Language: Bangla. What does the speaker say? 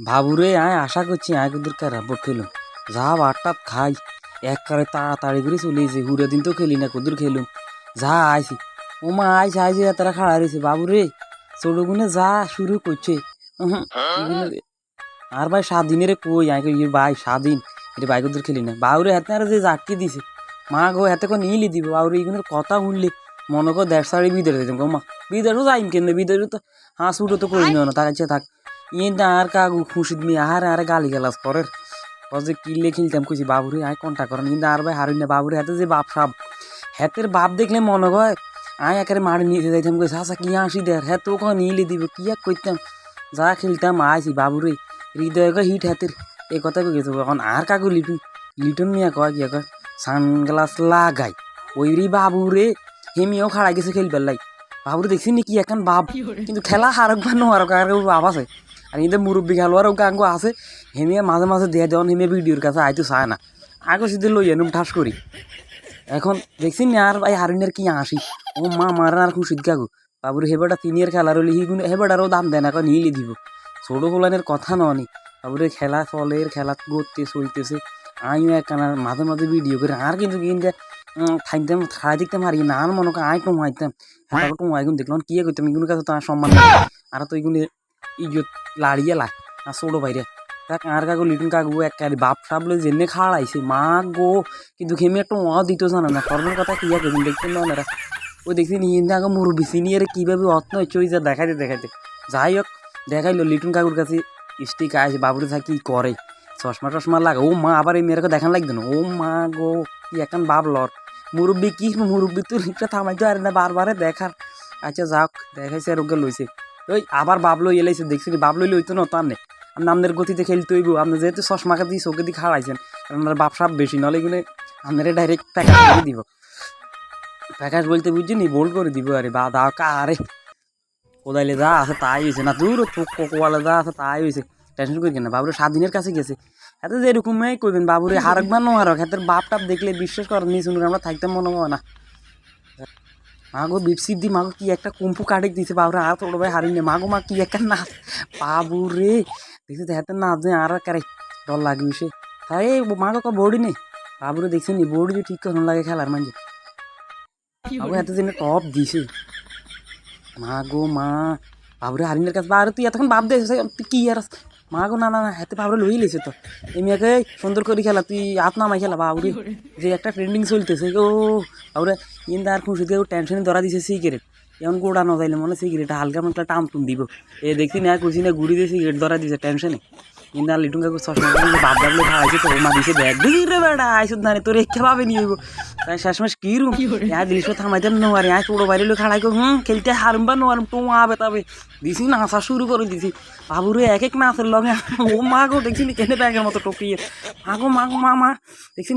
বাবুরে আয় আশা করছি আয় কুদুর কারাবো খেলুম। যা বারটাত খাই এক কারে তাড়াতাড়ি করে চলে এসে হুড়ে দিন তো খেলি না কুদুর খেলুম। যা আইছি। ও মা আইসে আইসে তারা খাড়া রয়েছে বাবুরে। ছোট গুনে যা শুরু করছে। আর ভাই সাত দিনের কই? আয় কই ভাই স্বাধীন এটা ভাই কুদুর খেলি না। বাবুরে হাতে আর যে জাটকে দিছে। মা গো হাতে কো নিলি দিব। বাবুরে এগুলোর কথা শুনলে? মনে কর দেড় সাড়ে বিদের দিতাম গো মা। বিদেরও যাইম কেন বিদেরও তো হাঁস উঠো তো করি না তার কাছে থাক। ইয়ে আর কাগু খুশিদ মি আর আর গালি গালাস পরের যে কিলে খেলতাম কইছি বাবুরে আয় কন্টা করেন কিন্তু আর ভাই হারুই না বাবুরে হাতে যে বাপ সাপ হাতের বাপ দেখলে মনে হয় আয় একেবারে মারি নিয়ে যাইতাম কই চাচা কি আসি দেয় হ্যাঁ তো কখন নিলে দিব কি এক করতাম যা খেলতাম আইছি বাবুরে হৃদয় কয় হিট হাতের এই কথা কই গেছে এখন আর কাকু লিটন লিটন মিয়া কয় কি কয় সানগ্লাস লাগাই ওই রে বাবুরে হেমিও খাড়াই গেছে খেলবার লাই বাবুরে দেখছি নি কি এখন বাপ কিন্তু খেলা হারক বা নোহারক আর বাপ আছে আর কিন্তু মুরব্বী খেলোয়ারও গাঙ্গ আছে। হেমিয়ে মাঝে মাঝে দিয়ে দেওয়ান হেমিয়ে ভিডিওর কাছে আইতো চায় না। আগে সিদ্ধে লই এনুম ঠাস করি এখন দেখছি না আর ভাই হারিনের কি আসি ও মা মারান আর খুশিদ কাকু। বাবুর হেবেটা তিনিয়ের খেলার হলে হিগুন হেবেটারও দাম দেয় না কয় নিয়ে দিব। ছোট গোলানের কথা ননি বাবুরে খেলা চলের খেলা করতে চলতেছে আমিও একখানা মাঝে মাঝে ভিডিও করে আর কিন্তু কিন্তু থাকতাম খাই দেখতাম আর না আর মনে কর আয় কমাইতাম। হ্যাঁ গুণ দেখলাম কি করতাম এগুলো কাছে তো আর সম্মান। আর তো এগুলো ইজত লাড়িয়ে লাই আর ছোটো বাইরে তা কার কাকু লিটুন কাকু এক কারি বাপ লই জেনে খাড়াইছে মা গো কিন্তু খেমি একটা ওয়া দিত জানা না কর্মের কথা কি আছে দেখতেন না ওনারা ওই দেখছি নিয়ে আগে মুরব্বি সিনিয়র কীভাবে অত্ন হচ্ছে ওই যা দেখাইতে দেখাইতে যাই হোক দেখাইলো লিটুন কাকুর কাছে স্টিক আছে বাবুরে থাকি করে চশমা টশমা লাগা ও মা আবার এই মেয়েরকে দেখান লাগবে না ও মা গো কি এখন বাপ লর মুরব্বি কি মুরব্বি তুই লিপটা থামাই আর না বারবারে দেখার আচ্ছা যাক দেখাইছে আর ওকে লইছে ওই আবার বাপ লই এলাইছে দেখছি বাপ লইলে হইতো না, তার নেই আপনাদের গতিতে খেলতে হইব। আপনি যেহেতু চশমাকে দিয়ে চোখে দিয়ে খাড়াইছেন আপনার বাপ সাপ বেশি, নলে এগুলো আপনারা ডাইরেক্ট প্যাকেজ করে দিব। প্যাকেজ বলতে বুঝছি নি বোল্ড করে দিব, আরে বা দা কারে কোদাইলে যা আছে তাই হয়েছে না, দূর কোয়ালে যা আছে তাই হয়েছে। টেনশন করি না, বাবুরে সাত দিনের কাছে গেছে। এত যে এরকমই করবেন, বাবুরে হারক বা নোহারক হাতের বাপ টাপ দেখলে বিশ্বাস করেন নি, শুনুন, আমরা থাকতাম মনে হয় না। মাগো বিপসিপ দি মাগো কি একটা কুম্ফু কাটে দিছে বাবুরে আর ছোট ভাই হারিনি। মাগো মা, কি একটা নাচ। বাবুরে, দেখছি হাতে নাচ যে আর কারে ডর লাগবে সে। তাই মাগো ক বডি নেই? বাবুরে দেখছি নি বডি ঠিক করে লাগে খেলার মাঝে। বাবু এত দিনে টপ দিছে। মা গো মা, বাবুরে হারিনের কাছে, বাবুরে তুই এতক্ষণ বাপ দে তুই কি আর মা গো না না হাতে বাবুরে লই লেছে তো। এমিয়াকে সুন্দর করে খেলা, তুই হাত নামাই খেলা বা বাবুরে। যে একটা ট্রেন্ডিং চলতেছে, ও, বাবুরে, ইন্দা আর খুশি দিয়ে টেনশনে ধরা দিছে সিগারেট এমন গোড়া ন যাইলে মনে সিগারেট হালকা মাত্রা টাম টুম দিব। এ দেখি না, খুশি না, ঘুরি দিয়ে সিগারেট ধরা দিছে টেনশনে আর লিটুন কাকু চশমা পরে বাপ বাবলে খাওয়াইছে তো মা দিছে ব্যাগ দিই রে বেড়া আইসুদ না তোর একে ভাবে নিয়ে গো তাই শেষমেশ কি রুম? ইয়া দিলিস থামাইতে নোয়ারি আয় ছোটো বাইরে লোক খাড়াই হুম? খেলতে হারুম বা নোয়ারুম তো আবে তবে দিছি নাচা শুরু করে দিছি। বাবুরে এক এক নাচের লগে ও মা গো দেখছি কেনে ব্যাগের মতো টপিয়ে। মা গো মা গো মা মা। দেখছি